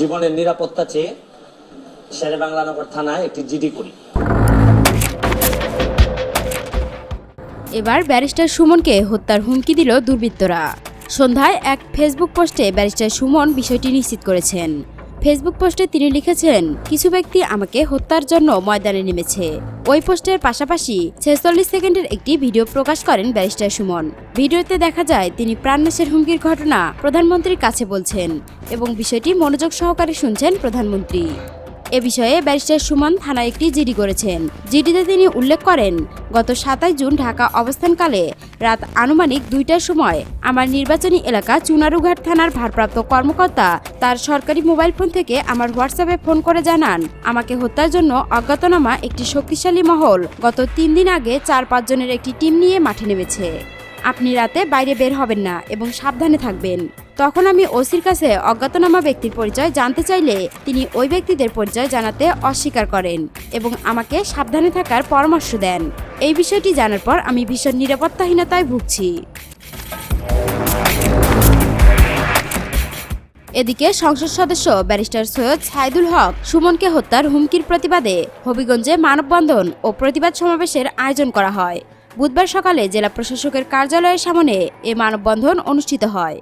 জীবনের নিরাপত্তা চেয়ে শেরে বাংলানগর থানায় একটি জিডি করি। এবার ব্যারিস্টার সুমনকে হত্যার হুমকি দিল দুর্বৃত্তরা। সন্ধ্যায় এক ফেসবুক পোস্টে ব্যারিস্টার সুমন বিষয়টি নিশ্চিত করেছেন। ফেসবুক পোস্টে তিনি লিখেছেন, কিছু ব্যক্তি আমাকে হত্যার জন্য ময়দানে নেমেছে। ওই পোস্টের পাশাপাশি ছেচল্লিশ সেকেন্ডের একটি ভিডিও প্রকাশ করেন ব্যারিস্টার সুমন। ভিডিওতে দেখা যায়, তিনি প্রাণনাশের হুমকির ঘটনা প্রধানমন্ত্রীর কাছে বলছেন এবং বিষয়টি মনোযোগ সহকারে শুনছেন প্রধানমন্ত্রী। এ বিষয়ে ব্যারিস্টার সুমন থানায় একটি জিডি করেছেন। জিডিতে তিনি উল্লেখ করেন, গত সাতাশ জুন ঢাকা অবস্থানকালে রাত আনুমানিক দুইটার সময় আমার নির্বাচনী এলাকা চুনারুঘাট থানার ভারপ্রাপ্ত কর্মকর্তা তার সরকারি মোবাইল ফোন থেকে আমার হোয়াটসঅ্যাপে ফোন করে জানান, আমাকে হত্যার জন্য অজ্ঞাতনামা একটি শক্তিশালী মহল গত তিন দিন আগে চার পাঁচজনের একটি টিম নিয়ে মাঠে নেমেছে। আপনি রাতে বাইরে বের হবেন না এবং সাবধানে থাকবেন। তখন আমি ওসির কাছে অজ্ঞাতনামা ব্যক্তির পরিচয় জানতে চাইলে তিনি ওই ব্যক্তিদের পরিচয় জানাতে অস্বীকার করেন এবং আমাকে সাবধানে থাকার পরামর্শ দেন। এই বিষয়টি জানার পর আমি ভীষণ নিরাপত্তাহীনতায় ভুগছি। এদিকে সংসদ সদস্য ব্যারিস্টার সৈয়দ সাইদুল হক সুমনকে হত্যার হুমকির প্রতিবাদে হবিগঞ্জে মানববন্ধন ও প্রতিবাদ সমাবেশের আয়োজন করা হয়। বুধবার সকালে জেলা প্রশাসকের কার্যালয়ের সামনে এ মানববন্ধন অনুষ্ঠিত হয়।